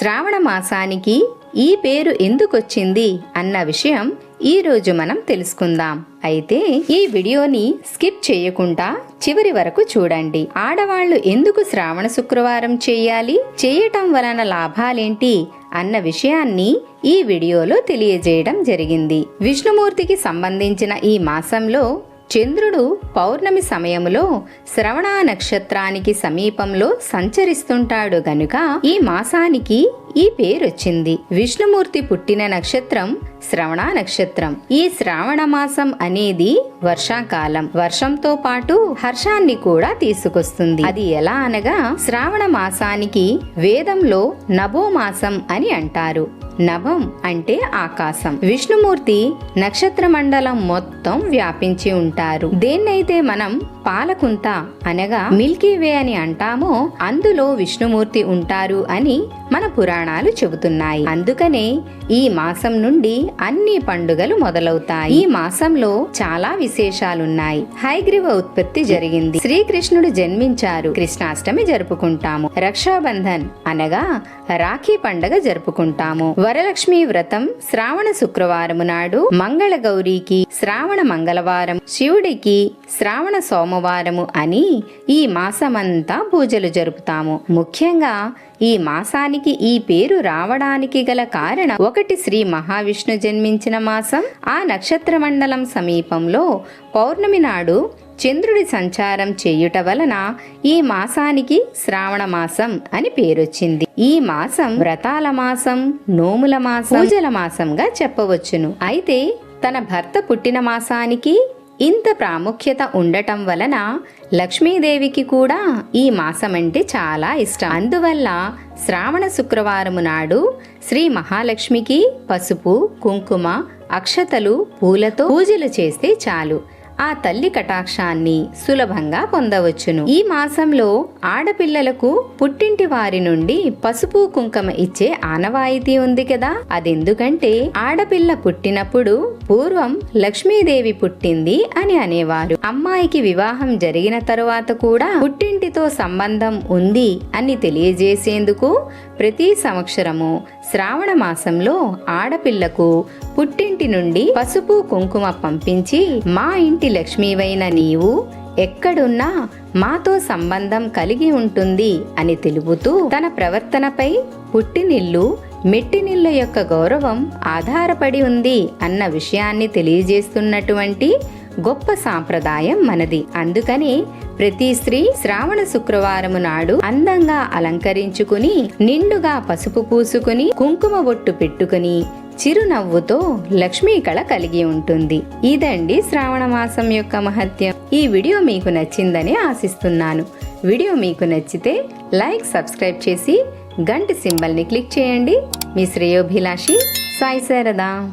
శ్రావణ మాసానికి ఈ పేరు ఎందుకొచ్చింది అన్న విషయం ఈ రోజు మనం తెలుసుకుందాం. అయితే ఈ వీడియోని స్కిప్ చేయకుండా చివరి వరకు చూడండి. ఆడవాళ్ళు ఎందుకు శ్రావణ శుక్రవారం చేయాలి? చేయటం వలన లాభాలేంటి? అన్న విషయాన్ని ఈ వీడియోలో తెలియజేయడం జరిగింది. విష్ణుమూర్తికి సంబంధించిన ఈ మాసంలో చంద్రుడు పౌర్ణమి సమయంలో శ్రవణ నక్షత్రానికి సమీపంలో సంచరిస్తుంటాడు గనుక ఈ మాసానికి ఈ పేరొచ్చింది. విష్ణుమూర్తి పుట్టిన నక్షత్రం శ్రవణ నక్షత్రం. ఈ శ్రావణ మాసం అనేది వర్షాకాలం. వర్షంతో పాటు హర్షాన్ని కూడా తీసుకొస్తుంది. అది ఎలా అనగా శ్రావణ మాసానికి వేదంలో నభో మాసం అని అంటారు. నభం అంటే ఆకాశం. విష్ణుమూర్తి నక్షత్ర మండలం మొత్తం వ్యాపించి ఉంటారు. దేన్నైతే మనం పాలకుంత అనగా మిల్కీ వే అని అంటామో అందులో విష్ణుమూర్తి ఉంటారు అని మన పురాణాలు చెబుతున్నాయి. అందుకనే ఈ మాసం నుండి అన్ని పండుగలు మొదలవుతాయి. ఈ మాసంలో చాలా విశేషాలున్నాయి. హైగ్రీవ ఉత్పత్తి జరిగింది. శ్రీకృష్ణుడు జన్మించారు. కృష్ణాష్టమి జరుపుకుంటాము. రక్షాబంధన్ అనగా రాఖీ పండగ జరుపుకుంటాము. వరలక్ష్మి వ్రతం శ్రావణ శుక్రవారము నాడు మంగళ గౌరీకి శ్రావణ మంగళవారం శివుడికి శ్రావణ సోమవారము అని ఈ మాసమంతా పూజలు జరుపుతాము. ముఖ్యంగా ఈ మాసానికి ఈ పేరు రావడానికి గల కారణం ఒకటి శ్రీ మహావిష్ణు జన్మించిన మాసం. ఆ నక్షత్ర మండలం సమీపంలో పౌర్ణమి నాడు చంద్రుడి సంచారం చేయుట వలన ఈ మాసానికి శ్రావణ మాసం అని పేరొచ్చింది. ఈ మాసం వ్రతాల మాసం నోముల మాసం పూజల మాసంగా చెప్పవచ్చును. అయితే తన భర్త పుట్టిన మాసానికి ఇంత ప్రాముఖ్యత ఉండటం వలన లక్ష్మీదేవికి కూడా ఈ మాసమంటే చాలా ఇష్టం. అందువల్ల శ్రావణ శుక్రవారము నాడు శ్రీ మహాలక్ష్మికి పసుపు కుంకుమ అక్షతలు పూలతో పూజలు చేస్తే చాలు. ఆ తల్లి కటాక్షాన్ని సులభంగా పొందవచ్చును. ఈ మాసంలో ఆడపిల్లలకు పుట్టింటి వారి నుండి పసుపు కుంకుమ ఇచ్చే ఆనవాయితీ ఉంది కదా. అదెందుకంటే ఆడపిల్ల పుట్టినప్పుడు పూర్వం లక్ష్మీదేవి పుట్టింది అని అనేవారు. అమ్మాయికి వివాహం జరిగిన తరువాత కూడా పుట్టింటితో సంబంధం ఉంది అని తెలియజేసేందుకు ప్రతి సంవత్సరము శ్రావణ మాసంలో ఆడపిల్లకు పుట్టింటి నుండి పసుపు కుంకుమ పంపించి మా ఇంటి లక్ష్మీవైన నీవు ఎక్కడున్నా మాతో సంబంధం కలిగి ఉంటుంది అని తెలుపుతూ తన ప్రవర్తనపై పుట్టినిల్లు మెట్టినిళ్ళ యొక్క గౌరవం ఆధారపడి ఉంది అన్న విషయాన్ని తెలియజేస్తున్నటువంటి గొప్ప సాంప్రదాయం మనది. అందుకని ప్రతి స్త్రీ శ్రావణ శుక్రవారము నాడు అందంగా అలంకరించుకుని నిండుగా పసుపు పూసుకుని కుంకుమ బొట్టు పెట్టుకుని చిరునవ్వుతో లక్ష్మీ కళ కలిగి ఉంటుంది. ఇదండి శ్రావణ మాసం యొక్క మహత్యం. ఈ వీడియో మీకు నచ్చిందని ఆశిస్తున్నాను. వీడియో మీకు నచ్చితే లైక్ సబ్స్క్రైబ్ చేసి గంట సింబల్ని క్లిక్ చేయండి. మీ శ్రేయోభిలాషి సాయి శారదా.